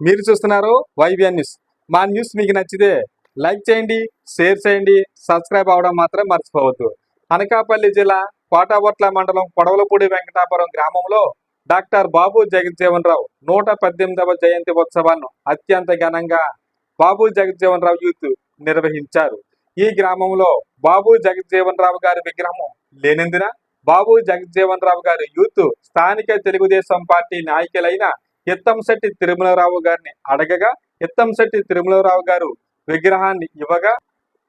మీరు చూస్తున్నారు YVN news. మా న్యూస్ మీకు నచ్చితే లైక్ చేయండి షేర్ చేయండి సబ్స్క్రైబ్ అవడం మాత్రం మర్చిపోవద్దు. అనకాపల్లి జిల్లా కోటాబొట్ల మండలం కొడవలపూడి వెంకటాపురం గ్రామంలో డాక్టర్ బాబు జగజ్జీవన్ రావు నూట పద్దెనిమిదవ జయంతి ఉత్సవాలను అత్యంత ఘనంగా బాబు జగజ్జీవన్ రావు యూత్ నిర్వహించారు. ఈ గ్రామంలో బాబు జగజ్జీవన్ రావు గారి విగ్రహం లేనందున బాబు జగజ్జీవన్ రావు గారి యూత్ స్థానిక తెలుగుదేశం పార్టీ నాయకులైన ఎత్తంశెట్టి తిరుమలరావు గారిని అడగగా ఎత్తంశెట్టి తిరుమలరావు గారు విగ్రహాన్ని ఇవ్వగా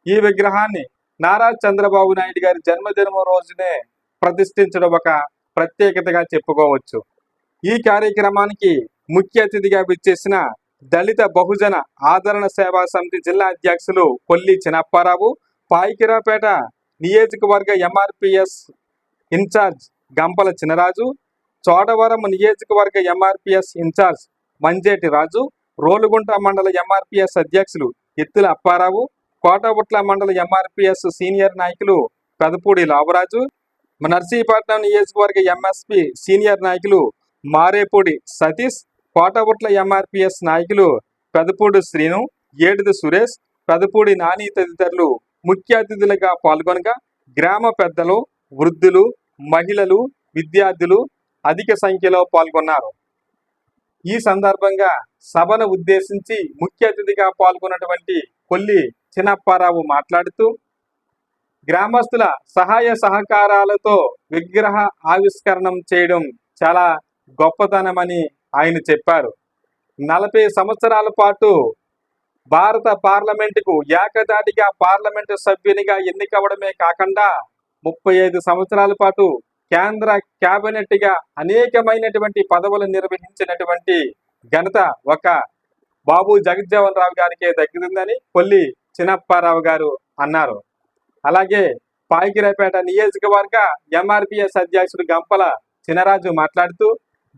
ఈ విగ్రహాన్ని నారా చంద్రబాబు నాయుడు గారి జన్మదినం రోజునే ప్రతిష్ఠించడం ఒక ప్రత్యేకతగా చెప్పుకోవచ్చు. ఈ కార్యక్రమానికి ముఖ్య అతిథిగా విచ్చేసిన దళిత బహుజన ఆదరణ సేవా సమితి జిల్లా అధ్యక్షులు కొల్లి చినప్పారావు పాయికిరాపేట నియోజకవర్గ ఎంఆర్పిఎస్ ఇన్ఛార్జ్ గంపల చినరాజు చోడవరం నియోజకవర్గ MRPS in charge Manjeti Raju Rolugunta మండల ఎంఆర్పిఎస్ అధ్యక్షులు ఎత్తుల అప్పారావు కోటబుట్ల మండల ఎంఆర్పిఎస్ సీనియర్ నాయకులు పెదపూడి లావరాజు నర్సీపట్నం నియోజకవర్గ ఎంఎస్పి సీనియర్ నాయకులు మారేపూడి సతీష్ కోటబుట్ల ఎంఆర్పిఎస్ నాయకులు పెదపూడి శ్రీను ఏడుది సురేష్ పెదపూడి నాని తదితరులు ముఖ్య అతిథులుగా పాల్గొనగా గ్రామ పెద్దలు వృద్ధులు మహిళలు విద్యార్థులు అధిక సంఖ్యలో పాల్గొన్నారు. ఈ సందర్భంగా సభను ఉద్దేశించి ముఖ్య అతిథిగా పాల్గొన్నటువంటి కొల్లి చిన్నప్పారావు మాట్లాడుతూ గ్రామస్తుల సహాయ సహకారాలతో విగ్రహ ఆవిష్కరణం చేయడం చాలా గొప్పతనమని ఆయన చెప్పారు. నలభై సంవత్సరాల పాటు భారత పార్లమెంటుకు ఏకదాటిగా పార్లమెంటు సభ్యునిగా ఎన్నికవడమే కాకుండా ముప్పై ఐదు సంవత్సరాల పాటు కేంద్ర క్యాబినెట్గా అనేకమైనటువంటి పదవులు నిర్వహించినటువంటి ఘనత ఒక బాబు జగజ్జీవన్ రావు గారికే దక్కుతుందని కొల్లి చిన్నప్పారావు గారు అన్నారు. అలాగే పాయికిరాపేట నియోజకవర్గ ఎంఆర్పిఎస్ అధ్యక్షుడు గంపల చినరాజు మాట్లాడుతూ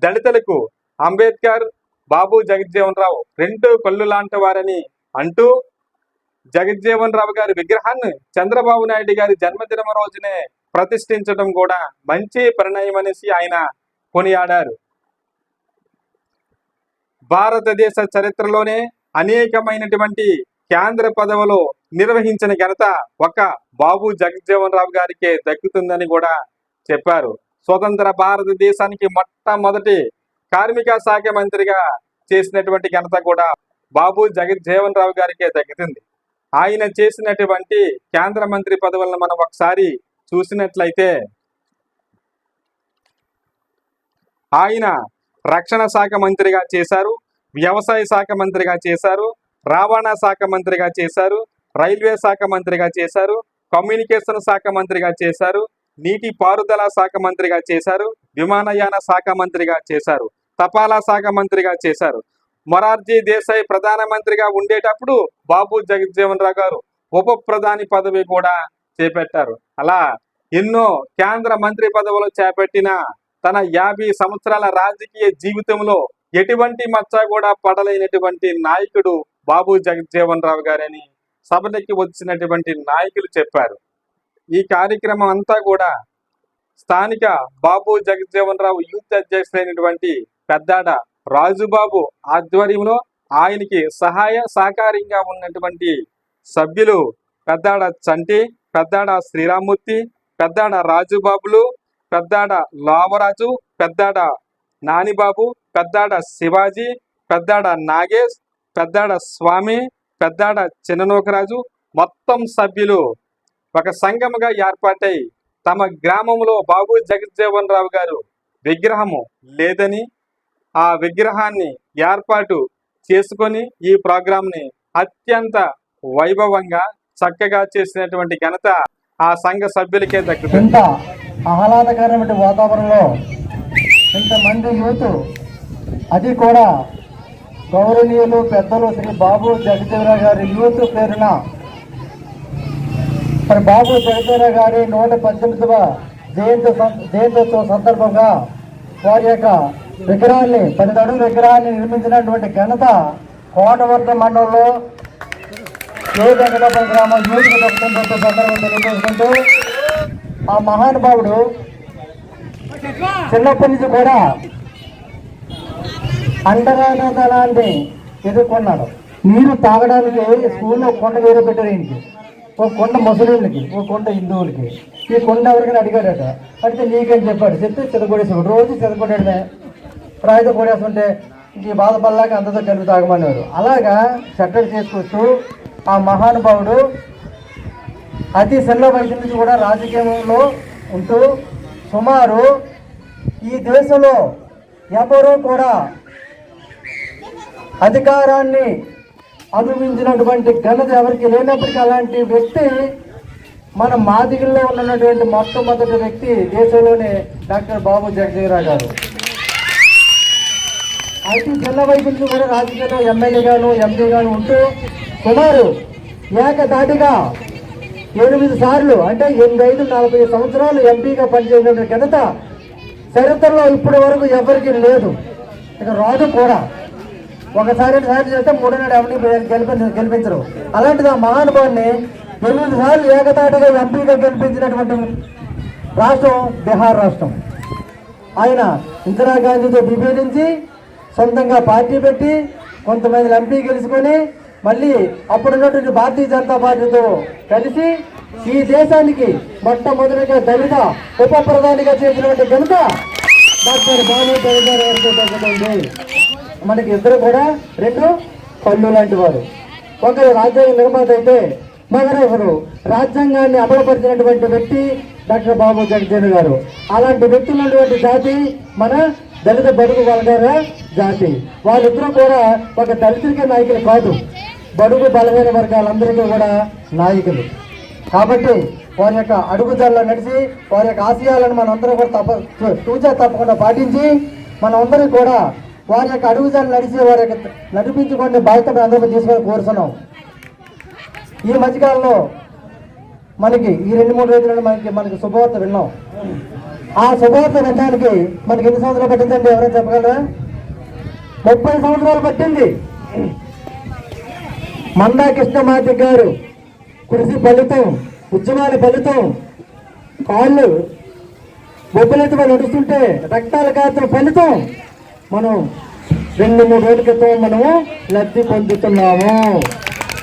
దళితులకు అంబేద్కర్ బాబు జగజ్జీవన్ రావు రెండు కళ్ళు లాంటి వారని అంటూ జగజ్జీవన్ రావు గారి విగ్రహాన్ని చంద్రబాబు నాయుడు గారి జన్మదినం రోజునే ప్రతిష్ఠించడం కూడా మంచి పరిణామం అనేసి ఆయన కొనియాడారు. భారతదేశ చరిత్రలోనే అనేకమైనటువంటి కేంద్ర పదవులు నిర్వహించిన ఘనత ఒక బాబు జగజ్జీవన్ రావు గారికే దక్కుతుందని కూడా చెప్పారు. స్వతంత్ర భారతదేశానికి మొట్టమొదటి కార్మిక శాఖ మంత్రిగా చేసినటువంటి ఘనత కూడా బాబు జగజ్జీవన్ రావు గారికే దక్కుతుంది. ఆయన చేసినటువంటి కేంద్ర మంత్రి పదవులను మనం ఒకసారి చూసినట్లయితే ఆయన రక్షణ శాఖ మంత్రిగా చేశారు వ్యవసాయ శాఖ మంత్రిగా చేశారు రవాణా శాఖ మంత్రిగా చేశారు రైల్వే శాఖ మంత్రిగా చేశారు కమ్యూనికేషన్ శాఖ మంత్రిగా చేశారు నీటి పారుదల శాఖ మంత్రిగా చేశారు విమానయాన శాఖ మంత్రిగా చేశారు తపాలా శాఖ మంత్రిగా చేశారు. మొరార్జీ దేశాయ్ ప్రధానమంత్రిగా ఉండేటప్పుడు బాబు జగజ్జీవన్ రావు గారు ఉప ప్రధాని పదవి కూడా చేపట్టారు. అలా ఎన్నో కేంద్ర మంత్రి పదవులు చేపట్టిన తన యాభై సంవత్సరాల రాజకీయ జీవితంలో ఎటువంటి మచ్చ కూడా పడలేనటువంటి నాయకుడు బాబు జగజ్జీవన్ రావు గారని సభలోకి వచ్చినటువంటి నాయకులు చెప్పారు. ఈ కార్యక్రమం అంతా కూడా స్థానిక బాబు జగజ్జీవన్ రావు యూత్ అధ్యక్షుడైనటువంటి పెద్దాడ రాజుబాబు ఆధ్వర్యంలో ఆయనకి సహాయ సహకారంగా ఉన్నటువంటి సభ్యులు పెద్దాడ చంటి పెద్దాడ శ్రీరామూర్తి పెద్దాడ రాజుబాబులు పెద్దాడ లావరాజు పెద్దాడ నానిబాబు పెద్దాడ శివాజీ పెద్దాడ నాగేష్ పెద్దాడ స్వామి పెద్దాడ చిన్ననోకరాజు మొత్తం సభ్యులు. ఒక సంఘముగా ఏర్పాటై తమ గ్రామంలో బాబు జగజ్జీవన్ రావు గారు విగ్రహము లేదని ఆ విగ్రహాన్ని ఏర్పాటు చేసుకొని ఈ ప్రోగ్రాంని అత్యంత వైభవంగా చక్కగా చేసినటువంటి ఘనత ఆ సంఘ సభ్యులకే దక్కుతుంది. ఇంత ఆహ్లాదకరమైన వాతావరణంలో ఇంతమంది యూత్ అది కూడా గౌరవనీయులు పెద్దలు శ్రీ బాబు జగదేవరావు గారి యూత్ పేరున. మరి బాబు జగదేవరావు గారి నూట పద్దెనిమిదవ జయంతి సం- సందర్భంగా వారి యొక్క విగ్రహాన్ని పది అడుగుల విగ్రహాన్ని నిర్మించినటువంటి ఘనత కోటవర్ధ మండలంలో వెంకటాపురం గ్రామం యూత్ దక్కుతుందో సందర్భం తెలియజేసుకుంటూ ఆ మహానుభావుడు చిన్నప్పటి నుంచి కూడా అండరానతనాన్ని ఎదుర్కొన్నాడు. నీరు తాగడానికి స్కూల్లో కొండ వేరే పెట్టారు ఈయనకి. ఒక కొండ ముసలిళ్ళకి ఒక కొండ హిందువులకి. ఈ కొండ ఎవరికైనా అడిగాడట. అడిగితే నీకని చెప్పాడు? చెప్తే చెదకొడేసేవాడు రోజు చెదకొడేయడమే ప్రాయత కొడేస్తుంటే ఇంక ఈ బాధపడలేక అందరితో కలిపి తాగమనేవారు అలాగా సెటర్ చేసుకొస్తూ ఆ మహానుభావుడు అతి చిన్న వయసు నుంచి కూడా రాజకీయంలో ఉంటూ సుమారు ఈ దేశంలో ఎవరూ కూడా అధికారాన్ని అనుభవించినటువంటి ఘనత ఎవరికి లేనప్పటికీ అలాంటి వ్యక్తి మన మాదిగల్లో ఉన్నటువంటి మొట్టమొదటి వ్యక్తి దేశంలోనే డాక్టర్ బాబు జగజీరావు గారు. అయితే చిన్న వయసు నుంచి కూడా రాజకీయాల్లో ఎమ్మెల్యేగాను ఎంపీగాను గాను ఉంటూ సుమారు ఏకధాటిగా ఎనిమిది సార్లు అంటే ఎనిమిది ఐదు నలభై సంవత్సరాలు ఎంపీగా పనిచేసిన ఘనత చరిత్రలో ఇప్పటి వరకు ఎవరికి లేదు. ఇక రాదు కూడా ఒకసారి సార్లు చేస్తే మూడో నాడు ఎవరిని గెలిపించ గెలిపించరు. అలాంటిది ఆ మహానుభావుని ఎనిమిది సార్లు ఏకతాటిగా ఎంపీగా గెలిపించినటువంటి రాష్ట్రం బీహార్ రాష్ట్రం. ఆయన ఇందిరాగాంధీతో విభేదించి సొంతంగా పార్టీ పెట్టి కొంతమంది ఎంపీ గెలుచుకొని మళ్ళీ అప్పుడున్నటువంటి భారతీయ జనతా పార్టీతో కలిసి ఈ దేశానికి మొట్టమొదటిగా దళిత ఉప ప్రధానిగా చేసినటువంటి ఘనత డాక్టర్ బాబు గారు గారికి దక్కుతుంది మనకి ఇద్దరు కూడా రెండు పళ్ళు లాంటి వారు. ఒకరు రాజ్యాంగ నిర్మాత అయితే మరొకరు రాజ్యాంగాన్ని అమలుపరిచినటువంటి వ్యక్తి డాక్టర్ బాబు జగజన్ గారు. అలాంటి వ్యక్తులు ఉన్నటువంటి జాతి మన దళిత బడుగు బలగార జాతి. వాళ్ళిద్దరూ కూడా ఒక దళితుడికే నాయకులు కాదు. బడుగు బలహీన వర్గాలందరికీ కూడా నాయకులు. కాబట్టి వారి యొక్క అడుగుజాల్లో నడిచి వారి యొక్క ఆశయాలను మనందరం కూడా తప్ప తూచా తప్పకుండా పాటించి మనమందరం కూడా వారి యొక్క అడుగుజాలు నడిచి వారి యొక్క నడిపించుకొని బాధ్యత అందరికీ తీసుకొని కోరుతున్నాం. ఈ మధ్యకాలంలో మనకి ఈ రెండు మూడు రోజులలో మనకి మనకి శుభవార్త విన్నాం. ఆ శుభవార్త వినడానికి మనకి ఎన్ని సంవత్సరాలు పట్టిందండి? ఎవరైనా చెప్పగలరా? ముప్పై సంవత్సరాలు పట్టింది. మందా కృష్ణమాతి గారు. కృషి ఫలితం ఉద్యమాల ఫలితం. కాళ్ళు బొబ్బులెత్తుగా నడుస్తుంటే రక్తాల కాచిన ఫలితం. మనం రెండు మూడు రోజుల క్రితం మనము లబ్ధి పొందుతున్నాము.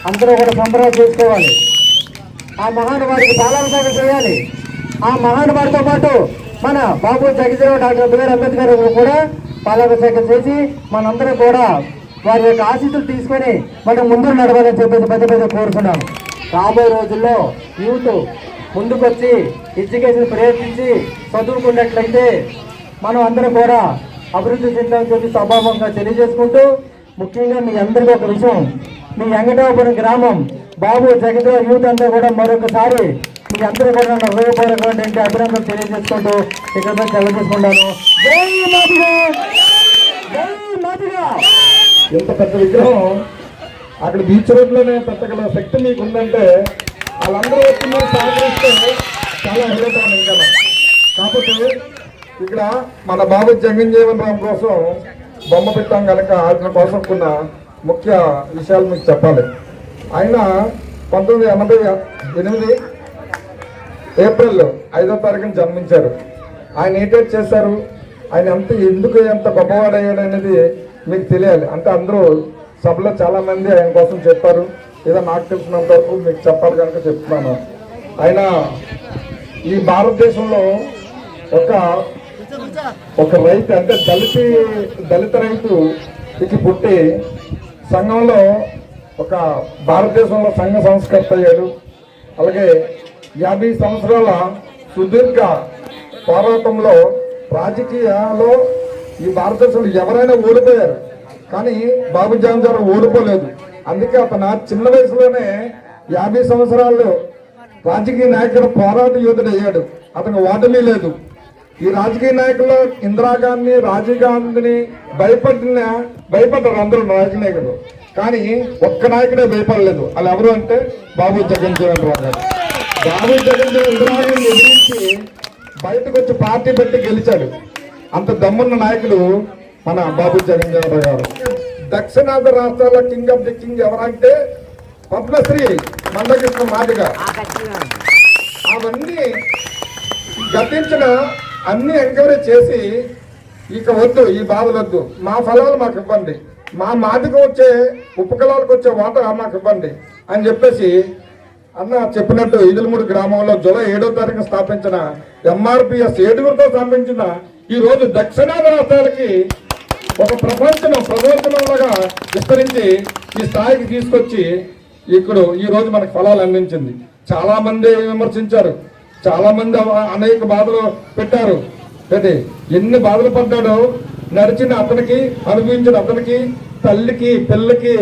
అందరూ కూడా సంబరాలు చేసుకోవాలి. ఆ మహానుభావుడికి పాలాభిషేకం చేయాలి. ఆ మహానుభావుడితో పాటు మన Babu Jagjivan Rao doctor B R Ambedkar కూడా పాలాభిషేకం చేసి మనందరం కూడా వారి యొక్క ఆశీస్సులు తీసుకొని మనం ముందుకు నడవాలని చెప్పేసి పెద్ద పెద్ద కోరుకున్నాం రాబోయే రోజుల్లో యూత్ ముందుకొచ్చి ఎడ్యుకేషన్ ప్రయత్నించి చదువుకున్నట్లయితే మనం అందరం కూడా అభివృద్ధి చెందాలని చెప్పి స్వభావంగా తెలియజేసుకుంటూ ముఖ్యంగా మీ అందరికీ ఒక విషయం. మీ వెంకటాపురం గ్రామం బాబు జగదేవ యూత్ అంతా కూడా మరొకసారి మీ అందరూ కూడా నన్ను హృదయపూర్వకమైనటువంటి అభినందనలు తెలియజేసుకుంటూ ఇక్కడ నుంచి సెలవు తీసుకుంటాను. జై మాదిగా! జై మాదిగా! ఇంత పెద్ద విగ్రహం? అక్కడ బీచ్ రోడ్లోనే పెట్టగల శక్తి మీకు ఉందంటే వాళ్ళందరూ వచ్చి సహకరిస్తే చాలా హృదయం ఇంకా కాకపోతే ఇక్కడ మన బాబు జగన్జీవన్ రామ్ కోసం బొమ్మ పెట్టాం కనుక ఆయన కోసం కొన్న ముఖ్య విషయాలు మీకు చెప్పాలి. ఆయన పంతొమ్మిది ఎనభై ఎనిమిది ఏప్రిల్ ఐదో తారీఖున జన్మించారు. ఆయన ఏటేట్ చేశారు? ఆయన ఎంత ఎందుకు ఎంత గొప్పవాడయ్యాడు అనేది మీకు తెలియాలి. అంటే అందరూ సభలో చాలా మంది ఆయన కోసం చెప్పారు. ఏదో నాకు తెలిసినంత వరకు మీకు చెప్పాలి కనుక చెప్తున్నాను. ఆయన ఈ భారతదేశంలో ఒక ఒక రైతు అంటే దళిత దళిత రైతు ఇది పుట్టి సంఘంలో ఒక భారతదేశంలో సంఘ సంస్కర్త అయ్యాడు. అలాగే యాభై సంవత్సరాల సుదీర్ఘ పోరాటంలో రాజకీయాలో ఈ భారతదేశంలో ఎవరైనా ఓడిపోయారు. కానీ బాబు జాన్ ఓడిపోలేదు. అందుకే అతను చిన్న వయసులోనే యాభై సంవత్సరాల్లో రాజకీయ నాయకుడు పోరాట యోధుడు అయ్యాడు. అతను ఓటమి లేదు. ఈ రాజకీయ నాయకులు ఇందిరాగాంధీ రాజీవ్ గాంధీని భయపడిన భయపడ్డారు అందరూ రాజకీయ నాయకులు కానీ ఒక్క నాయకుడే భయపడలేదు. వాళ్ళు ఎవరు అంటే బాబు జగన్ జీవన్ రావు గారు. బాబు జగన్ జీవన్ ఇందిరాగాంధీ ఎదిరించి బయటకు వచ్చి పార్టీ పెట్టి గెలిచాడు. అంత దమ్మున్న నాయకుడు మన బాబు జగన్ గారు దక్షిణాది రాష్ట్రాల కింగ్ ఆఫ్ ది కింగ్ ఎవరంటే పద్మశ్రీ మందకృష్ణ మాదిగా. అవన్నీ గతించిన అన్ని ఎంక్వైరీ చేసి ఇక వద్దు ఈ బాధలు వద్దు. మా ఫలాలు మాకు ఇవ్వండి. మా మాదికి వచ్చే ఉపకులాలకు వచ్చే వాటర్ మాకు ఇవ్వండి అని చెప్పేసి అన్న చెప్పినట్టు ఇదులమూడి గ్రామంలో జూలై ఏడో తారీఖు స్థాపించిన ఎంఆర్పిఎస్ ఏడుగురితో స్థాపించిన ఈ రోజు దక్షిణాది రాష్ట్రాలకి ఒక ప్రపంచం ప్రపంచంలాగా విస్తరించి ఈ స్థాయికి తీసుకొచ్చి ఇక్కడ ఈ రోజు మనకు ఫలాలు అందించింది. చాలా మంది విమర్శించారు. చాలా మంది అనేక బాధలు పెట్టారు. అయితే ఎన్ని బాధలు పడ్డాడో నడిచిన అతనికి అనుభవించిన అతనికి తల్లికి పిల్లకి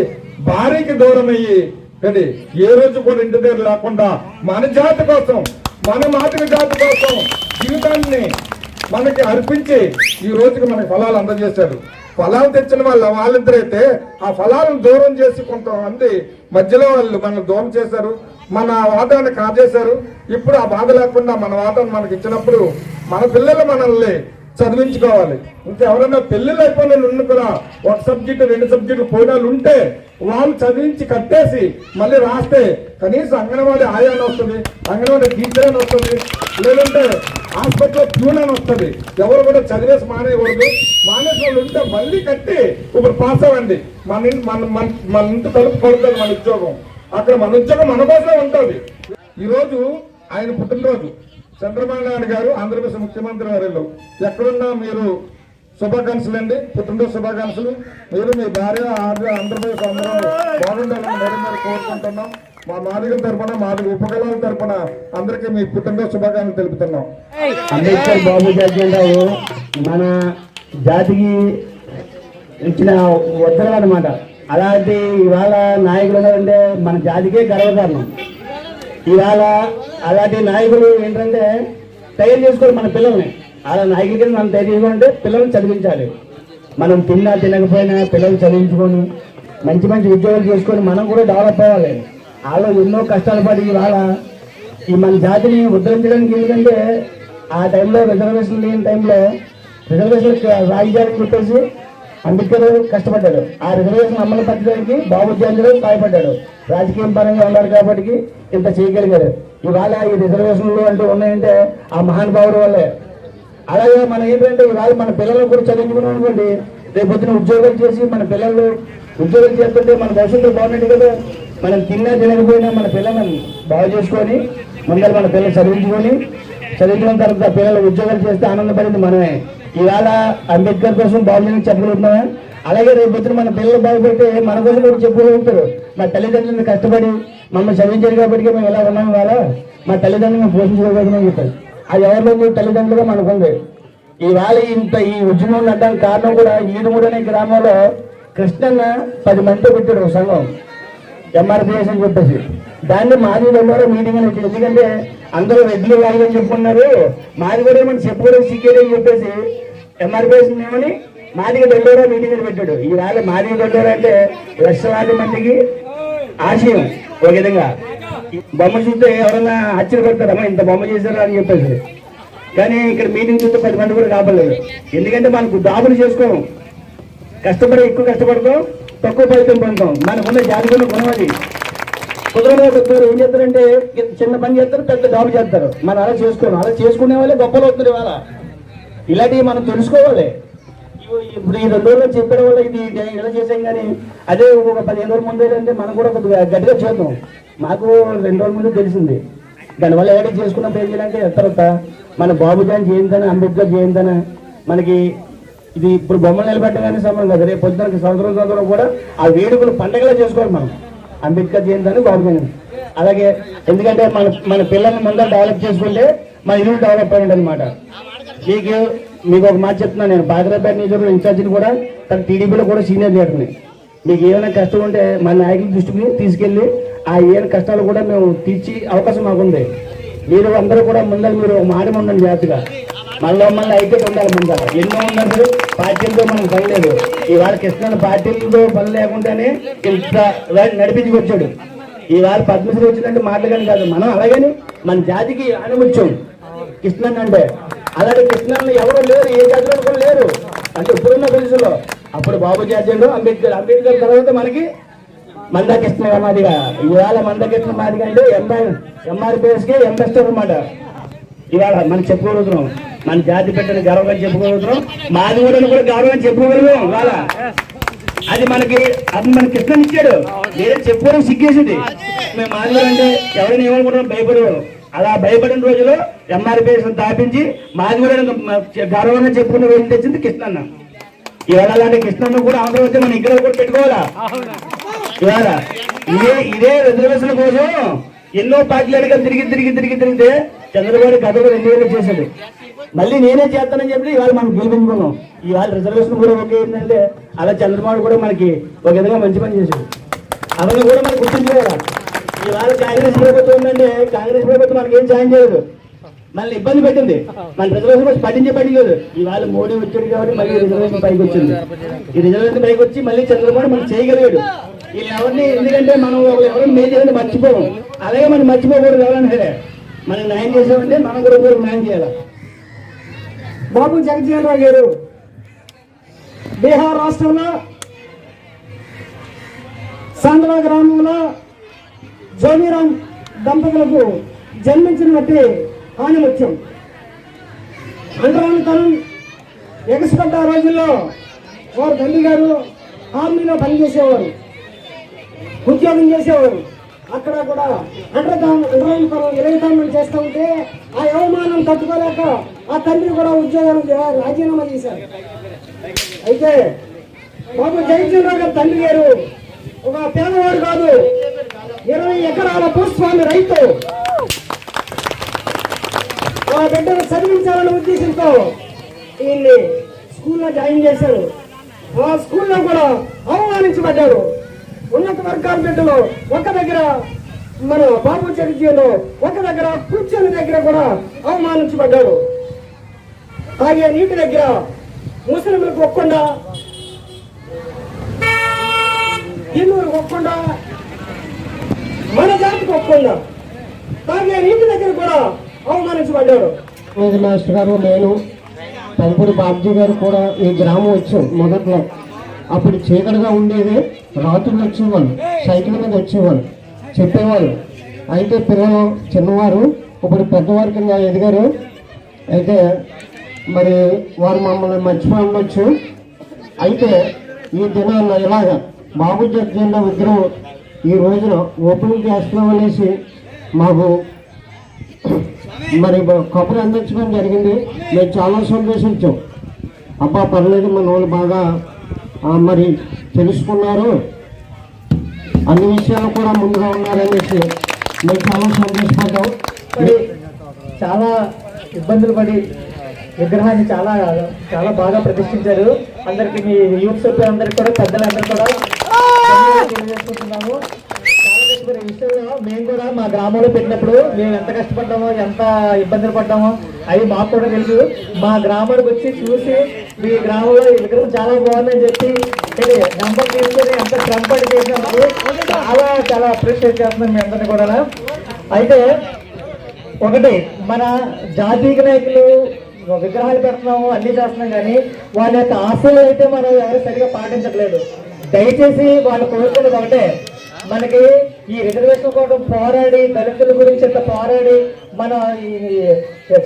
భార్యకి దూరం అయ్యి ఏంటి ఏ రోజు కూడా ఇంటి దగ్గర లేకుండా మన జాతి కోసం మన మాతృ జాతి కోసం జీవితాన్ని మనకి అర్పించి ఈ రోజుకి మనకి ఫలాలు అందజేశారు ఫలాలు తెచ్చిన వాళ్ళు వాళ్ళిద్దరైతే ఆ ఫలాలను దూరం చేసి కొంతమంది మధ్యలో వాళ్ళు మనల్ని దూరం చేశారు మన వాదాన్ని కాజేశారు. ఇప్పుడు ఆ బాధ లేకుండా మన వాదాన్ని మనకి ఇచ్చినప్పుడు మన పిల్లలు మనల్ని చదివించుకోవాలి. ఇంకెవరైనా పెళ్ళిళ్ళు అయిపోయిన వాళ్ళు కూడా ఒక సబ్జెక్టు రెండు సబ్జెక్టులు పోయినాలు ఉంటే వాళ్ళు చదివించి కట్టేసి మళ్ళీ రాస్తే కనీసం అంగన్వాడీ ఆయాన్ని వస్తుంది అంగన్వాడీ టీచర్ అని వస్తుంది లేదంటే హాస్పిటల్లో ప్యూన్ అని వస్తుంది. ఎవరు కూడా చదివేసి మానేయకూడదు. మానేసిన వాళ్ళు ఉంటే మళ్ళీ కట్టి ఇప్పుడు పాస్ అవ్వండి. మన మన మన ఇంటి తలుపు పడుతుంది మన ఉద్యోగం. అక్కడ మన ఉద్యోగం మన కోసమే ఉంటుంది. ఈరోజు ఆయన పుట్టినరోజు. చంద్రబాబు నాయుడు గారు ఆంధ్రప్రదేశ్ ముఖ్యమంత్రి వారిలో ఎక్కడున్నా మీరు శుభాకాంక్షలు అండి. పుట్టినరోజు శుభాకాంక్షలు. మీరు మీ భార్య ఆంధ్ర ఆంధ్రప్రదేశ్ అందరూ బాగుండాలని మరి మరి కోరుకుంటున్నాం. మా మాదిగల తరపున మాదిగ ఉపకళాల తరపున అందరికీ మీ పుట్టినరోజు శుభాకాంక్షలు తెలుపుతున్నాం. అంబేద్కర్ బాబు జగ్జంటావు మన జాతికి ఇచ్చిన ఉత్తరం అనమాట అలాంటి ఇవాళ నాయకులు ఉన్నారంటే మన జాతికే గర్వకారణం. ఇవాళ అలాంటి నాయకులు ఏంటంటే తయారు చేసుకోరు మన పిల్లల్ని. అలా నాయకుల కింద మనం తయారు చేసుకోవాలంటే పిల్లల్ని చదివించాలి. మనం తిన్నా తినకపోయినా పిల్లలు చదివించుకొని మంచి మంచి ఉద్యోగాలు చేసుకొని మనం కూడా డెవలప్ అవ్వాలి. వాళ్ళు ఎన్నో కష్టాలు పడి ఇవాళ ఈ మన జాతిని ఉద్ధరించడానికి ఎందుకంటే ఆ టైంలో రిజర్వేషన్ లేని టైంలో రిజర్వేషన్ రాజధాని చెప్పేసి అంబేద్కర్ కష్టపడ్డాడు. ఆ రిజర్వేషన్ అమలు పరచడానికి బాబు చంద్రుడు సహాయపడ్డాడు. రాజకీయం పరంగా ఉన్నారు కాబట్టి ఇంత చేయగలిగారు. ఇవాళ ఈ రిజర్వేషన్లు అంటూ ఉన్నాయంటే ఆ మహానుభావుడు వల్లే. అలాగే మనం ఏంటంటే ఇవాళ మన పిల్లలు కూడా చదివించుకున్నాం అనుకోండి రేపు పొద్దున ఉద్యోగాలు చేసి మన పిల్లలు ఉద్యోగాలు చేస్తుంటే మన భవిష్యత్తు బాగున్నట్టు కదా. మనం తిన్నా తినకపోయినా మన పిల్లలను బాగు చేసుకొని ముందర మన పిల్లలు చదివించుకొని చదివించిన తర్వాత పిల్లలు ఉద్యోగాలు చేస్తే ఆనందపడింది మనమే. ఇవాళ అంబేద్కర్ కోసం బాగుందని చెప్పగలుగుతున్నామా అలాగే రేపు పొద్దున మన పిల్లలు బాగుపడితే మన కోసం కూడా చెప్పుకుంటారు మన తల్లిదండ్రులను కష్టపడి మమ్మల్ని చదివించారు కాబట్టి మేము ఎలా ఉన్నాం కదా మా తల్లిదండ్రులు మేము చెప్పారు. అది ఎవరిలో తల్లిదండ్రులుగా మనకుంది ఇవాళ ఇంత ఈ ఉద్యమం నడ్డానికి కారణం కూడా ఈడుమూడు అనే గ్రామంలో కృష్ణన్న పది మందితో పెట్టాడు ఒక సంఘం. ఎంఆర్పిఎస్ అని చెప్పేసి. దాన్ని మాది ద్వారా మీటింగ్ అని పెట్టాడు ఎందుకంటే అందరూ రెడ్లు కాదు అని చెప్పుకున్నారు. మాది కూడా ఏమని చెప్పుకోవడం సిక్కేది అని చెప్పేసి. ఎంఆర్పిఎస్ ఏమని? మాదిగ దొడ్డోరా మీటింగ్ అని పెట్టాడు. ఈవేళ మాదిగ దొడ్డోరా అంటే లక్షలాది మందికి ఆశయం. ఒక విధంగా. బొమ్మ చూస్తే ఎవరన్నా ఆశ్చర్యపడతారమ్మా ఇంత బొమ్మ చేశారా అని చెప్పేసి. కానీ ఇక్కడ మీటింగ్ చూస్తే పది మంది కూడా కాపలేదు ఎందుకంటే మనకు దాబులు చేసుకోం. కష్టపడి ఎక్కువ కష్టపడతాం తక్కువ ఫలితం పొందుతాం. మనకున్న జాతికున్న గుణం అది. కుదరలో కొద్దిగా ఏం చేస్తారంటే చిన్న పని చేస్తారు పెద్ద జాబ్ చేస్తారు. మనం అలా చేసుకోను అలా చేసుకునే వాళ్ళే గొప్పలు అవుతుంది ఇవాళ. ఇలాంటివి మనం తెలుసుకోవాలి. ఇప్పుడు ఈ రెండు రోజులు చెప్పడం వల్ల ఇది ఇలా చేసాం కానీ అదే ఒక పదిహేను రోజుల ముందు అంటే మనం కూడా కొద్దిగా గట్టిగా చేద్దాం. మాకు రెండు రోజుల ముందు తెలిసింది. దానివల్ల ఏడే చేసుకున్న ఏం చేయాలంటే తర్వాత మన బాబు జాన్ జయంతన అంబేద్కర్ జయంతన మనకి ఇది ఇప్పుడు బొమ్మలు నిలబెట్టగానే సంబంధం కదా. రేపు పొద్దున సంవత్సరం సంవత్సరం కూడా ఆ వేడుకలు పండగలా చేసుకోవాలి మనం. అంబేద్కర్ జయంతి అని బాబు జయంతి అలాగే ఎందుకంటే మన మన పిల్లల్ని ముందర డెవలప్ చేసుకుంటే మన ఇల్లు డెవలప్ అయ్యండి అనమాట మీకు మీకు ఒక మాట చెప్తున్నాను నేను బాగ్రాపేట నియోజకవర్గం ఇన్ఛార్జిని కూడా తన టీడీపీలో కూడా సీనియర్ లీడర్ని మీకు ఏమైనా కష్టం ఉంటే మన నాయకుల దృష్టికి తీసుకెళ్ళి ఆ ఏమైనా కష్టాలు కూడా మేము తీర్చి అవకాశం మాకుంది. మీరు అందరూ కూడా ముందర మీరు ఒక మాట ఉండండి జాగ్రత్తగా. మళ్ళీ మళ్ళీ ఐక్యత ఉండాలి ముందర. ఎన్నో ఉన్నారు పార్టీలతో మనం పని లేదు. ఇవాళ కృష్ణ పార్టీలతో పని లేకుండానే ఇంత నడిపించుకు వచ్చాడు. ఇవాళ పద్మశ్రీ వచ్చిందంటే మాట్లాడని కాదు. మనం అలాగని మన జాతికి అనుముత్యం కృష్ణన్ అంటే అలాంటి కృష్ణన్లు ఎవరు లేరు ఏ జాతిలో కూడా లేరు. అంటే ఇప్పుడున్న పరిస్థితుల్లో. అప్పుడు బాబు జాతీయుడు అంబేద్కర్ అంబేద్కర్ తర్వాత మనకి మందకృష్ణ మాదిగా ఇవాళ మందకృష్ణ మాదిగా అంటే ఎంఆర్ ఎంఆర్పిఎస్కి ఎంఎస్టర్ అనమాట ఇవాళ మనం చెప్పుకోగలుగుతున్నాం. మన జాతి పెట్టిన గర్వంగా చెప్పుకోగలుగుతున్నాం. మాది కూడా కూడా గర్వంగా చెప్పుకోగలుగుతాం ఇవాళ. అది మనకి అది మనకి కృష్ణ ఇచ్చాడు. లేదా చెప్పుకోవడం సిగ్గేసింది. మేము మాదిగారు అంటే ఎవరైనా ఏమనుకుంటాం భయపడేవారు అలా భయపడిన రోజులో ఎంఆర్పిఎస్ స్థాపించి మాదిగారు గర్వంగా చెప్పుకున్న రోజు తెచ్చింది కృష్ణ అన్న ఇవాళ అలాంటి కృష్ణన్న కూడా ఆంధ్ర వచ్చి మనం ఇక్కడ కూడా పెట్టుకోవాలా? ఇవాళ ఇదే ఇదే రిజర్వేషన్ కోసం ఎన్నో పార్టీలుగా తిరిగి తిరిగి తిరిగి తిరిగితే చంద్రబాబు గతంలో రెండు వేలు చేశాడు. మళ్ళీ నేనే చేస్తానని చెప్పి ఇవాళ మనం గెలిపించుకున్నాం. ఇవాళ రిజర్వేషన్ కూడా ఓకే ఏంటంటే అలా చంద్రబాబు కూడా మనకి ఒక విధంగా మంచి పని చేశాడు. అవన్నీ కూడా మనం గుర్తించుకోవాలి ఇవాళ కాంగ్రెస్ ప్రభుత్వం ఉందంటే కాంగ్రెస్ ప్రభుత్వం మనకి ఏం సాయం చేయదు. మళ్ళీ ఇబ్బంది పెట్టింది. మన రిజర్వేషన్ వచ్చి పట్టించే పట్టించదు ఇవాళ మోడీ వచ్చాడు కాబట్టి మళ్ళీ రిజర్వేషన్ పైకి వచ్చింది. ఈ రిజర్వేషన్ పైకి వచ్చి మళ్ళీ చంద్రబాబు మనం చేయగలిగాడు. వీళ్ళు ఎవరిని ఎందుకంటే మనం ఎవరిని మేలు చేయాలని మర్చిపోము. అలాగే మనం మర్చిపోకూడదు ఎవరైనా సరే. మనం న్యాయం చేసామంటే మనం కూడా ఒకరికి న్యాయం చేయాలి. బాబు జగజ్జీవన్ రావు గారు బీహార్ రాష్ట్రంలో సాంద్రా గ్రామంలో జోమీరామ్ దంపతులకు జన్మించినట్టు హాని ముఖ్యం అంటరానితనం ఎగసిపడ్డ రోజుల్లో వారు తల్లి గారు ఆర్మీలో పనిచేసేవారు ఉద్యోగం చేసేవారు. అక్కడ కూడా అంటరాని అంటరానితనం ఇరవై చేస్తూ ఉంటే ఆ అవమానం తట్టుకోలేక ఆ తండ్రి కూడా ఉద్యోగం రాజీనామా చేశారు. అయితే బాబు జయచంద్ర గారు తండ్రి గారు ఒక పేదవాడు కాదు. ఇరవై ఎకరాల భూస్వామి రైతు. మా బిడ్డను చదివించాలనే ఉద్దేశంతో ఈయన్ని స్కూల్లో జాయిన్ చేశారు. ఆ స్కూల్లో కూడా అవమానించబడ్డారు ఉన్నత వర్గాల బిడ్డలు ఒక దగ్గర మన బాబు చరిత్రలో ఒక దగ్గర కూర్చొని దగ్గర కూడా అవమానించబడ్డాడు తాగే నీటి దగ్గర ముస్లింలకు ఒక్కకుండా హిందువులకు ఒక్కకుండా మన జాతికి ఒక్కకుండా తాగే దగ్గర కూడా అవమానించబడ్డారు. మాస్టర్ గారు నేను పంపుడు బాబ్జీ గారు కూడా ఈ గ్రామం వచ్చాం మొదట్లో. అప్పుడు చీకటిగా ఉండేది రాత్రులు వచ్చేవాళ్ళు సైకిల్ మీద వచ్చేవాళ్ళు చెప్పేవాళ్ళు. అయితే పిల్లలు చిన్నవారు ఇప్పుడు పెద్దవారి కింద ఎదిగారు. అయితే మరి వారు మమ్మల్ని మర్చిపోయి ఉండొచ్చు. అయితే ఈ దినాన్న ఇలాగ బాబు జగ్జన్న విగ్రహం ఈ రోజున ఓపెనింగ్ చేస్తున్నాం అనేసి మాకు మరి కబురు అందించడం జరిగింది. మేము చాలా సంతోషించాం. అబ్బా పర్లేదు మన వాళ్ళు బాగా మరి తెలుసుకున్నారు. అన్ని విషయాలు కూడా ముందుగా ఉన్నారనేసి మేము చాలా సంతోషపడ్డాం. మరి చాలా ఇబ్బందులు పడి విగ్రహాన్ని చాలా చాలా బాగా ప్రతిష్ఠించారు. అందరికి మీ యూత్ సభ్యులందరికీ కూడా పెద్దలందరూ కూడా తెలియజేసుకుంటున్నాము చాలా విషయంలో మేము కూడా మా గ్రామంలో పెట్టినప్పుడు మేము ఎంత కష్టపడ్డామో ఎంత ఇబ్బందులు పడ్డామో అవి మాకు కూడా తెలుసు మా గ్రామానికి వచ్చి చూసి మీ గ్రామంలో ఈ విగ్రహం చాలా బాగుందని చెప్పి నెంబర్ తీసుకొని ఎంత శ్రమ పడి చేసినందుకు చాలా చాలా అప్రిషియేట్ చేస్తున్నాం మీ అందరినీ కూడా. అయితే ఒకటి మన జాతీయ నాయకులు విగ్రహాలు పెడుతున్నాము అన్ని చేస్తున్నాం కానీ వాళ్ళ యొక్క ఆశలు అయితే మనం ఎవరు సరిగా పాటించట్లేదు దయచేసి వాళ్ళు కోరుకున్నది ఒకటే. మనకి ఈ రిజర్వేషన్ కోసం పోరాడి దళితుల గురించి ఎంత పోరాడి మన ఈ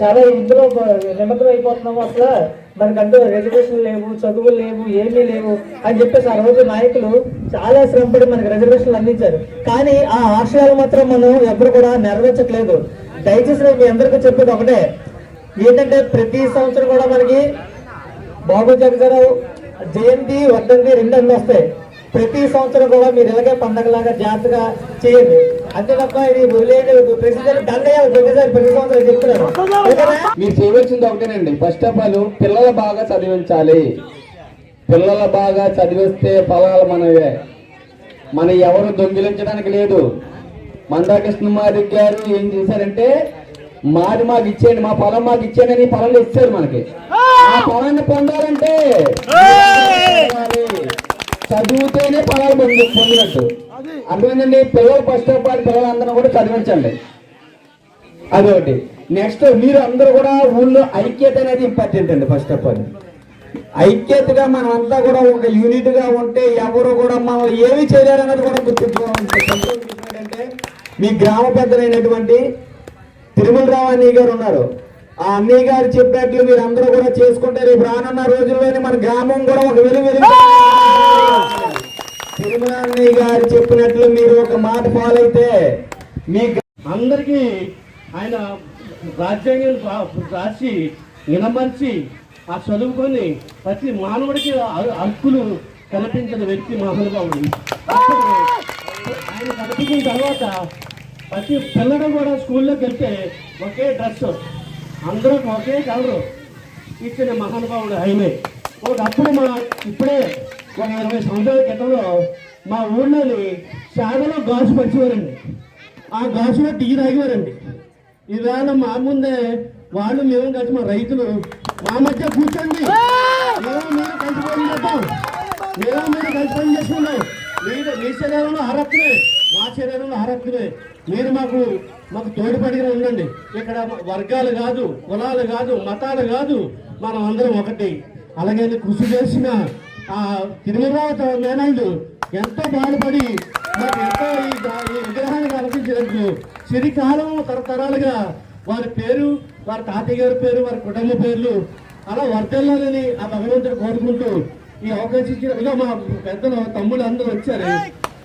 చాలా ఇందులో నిమగ్నం అయిపోతున్నాము అసలు. మనకంటూ రిజర్వేషన్ లేవు చదువులు లేవు ఏమీ లేవు అని చెప్పేసి ఆ రోజు నాయకులు చాలా శ్రమపడి మనకి రిజర్వేషన్లు అందించారు. కానీ ఆ ఆశయాలు మాత్రం మనం ఎవరు కూడా నెరవేర్చట్లేదు. దయచేసి నేను మీ అందరికీ చెప్పేది ఒకటే. ఏంటంటే ప్రతి సంవత్సరం కూడా మనకి బాబు జగజరావు జయంతి వర్ధంతి రెండు అన్నీ వస్తాయి ప్రతి సంవత్సరం కూడా మీరు ఇలాగే పండగలాగా జాగ్రత్తగా చేయండి. అంతే తప్ప ఇది వదిలేయండి. ప్రతిసారి దండయ్య ప్రతిసారి ప్రతి సంవత్సరం చెప్తున్నారు. మీరు చేయవలసింది ఒకటేనండి. ఫస్ట్ ఆఫ్ ఆల్ పిల్లలు బాగా చదివించాలి. పిల్లలు బాగా చదివిస్తే ఫలాలు మనవే. మన ఎవరు దొంగిలించడానికి లేదు. మందాకృష్ణ కృష్ణమారి గారు ఏం చేశారంటే మాది మాకు ఇచ్చేయండి మా పొలం మాకు ఇచ్చేయండి అని పొలం ఇచ్చారు మనకి. ఆ! పొలాన్ని పొందాలంటే. చదివితేనే పొలాలు పొంది పొందినట్టు. అర్థమైందండి? పిల్లలు ఫస్ట్ ఆఫ్ ఆల్ పిల్లలందరూ కూడా చదివించండి. అదొకటి. నెక్స్ట్ మీరు అందరూ కూడా ఊళ్ళో ఐక్యత అనేది ఇంపార్టెంట్ అండి ఫస్ట్ ఆఫ్ ఆల్ ఐక్యతగా మనం అంతా కూడా ఒక యూనిట్గా ఉంటే ఎవరు కూడా మనం ఏమి చేయలేరు కూడా గుర్తుంచుకోవాలంటే మీ గ్రామ పెద్దలైనటువంటి తిరుమల రావాణి గారు ఉన్నారు. ఆ అన్నయ్య గారు చెప్పినట్లు మీరు అందరూ కూడా చేసుకుంటే రేపు రానున్న రోజుల్లోనే మన గ్రామం కూడా ఒక వెలు వెలుగు. తిరుమల అన్నయ్య గారు చెప్పినట్లు మీరు ఒక మాట ఫాలో అయితే మీ అందరికీ ఆయన రాజ్యాంగం రాసి వినమర్చి ఆ చదువుకొని ప్రతి మానవుడికి హక్కులు కల్పించిన వ్యక్తి మహానుభావుడు ఆయన కల్పించిన తర్వాత ప్రతి పిల్లడు కూడా స్కూల్లోకి వెళ్తే ఒకే డ్రెస్. అందరూ ఒకే కలరు. ఇచ్చిన మహానుభావుడు ఆయనే ఒకప్పుడు మా ఇప్పుడే ఒక ఇరవై సంవత్సరాల క్రితంలో మా ఊళ్ళోని శాఖలో గాజు పంచేవారండి ఆ గాజులో టీ తాగేవారండి. ఈవేళ మా ముందే వాళ్ళు మేము కలిసి మా రైతులు మా మధ్య కూర్చోండి. మేము మీరు కలిసి పని చేద్దాం. మేము మీరు కలిసి పని చేసుకుందాం. మీ శరీరంలో అరక్కునే మా శరీరంలో అరక్కునే మీరు మాకు మాకు తోడుపడిగా ఉండండి. ఇక్కడ వర్గాలు కాదు కులాలు కాదు మతాలు కాదు మనం అందరం ఒకటి. అలాగే కృషి చేసిన ఆ తిరుమలరావు మేనాయుడు ఎంతో బాధపడి మాకు ఎంతో ఈ విగ్రహానికి ఈ చిరికాలం తరతరాలుగా వారి పేరు వారి తాతయ్య గారి పేరు వారి కుటుంబ పేర్లు అలా వర్దల్లాలని ఆ భగవంతుడు కోరుకుంటూ ఈ అవకాశం ఇచ్చిన మా పెద్దలు తమ్ముడు అందరూ వచ్చారు.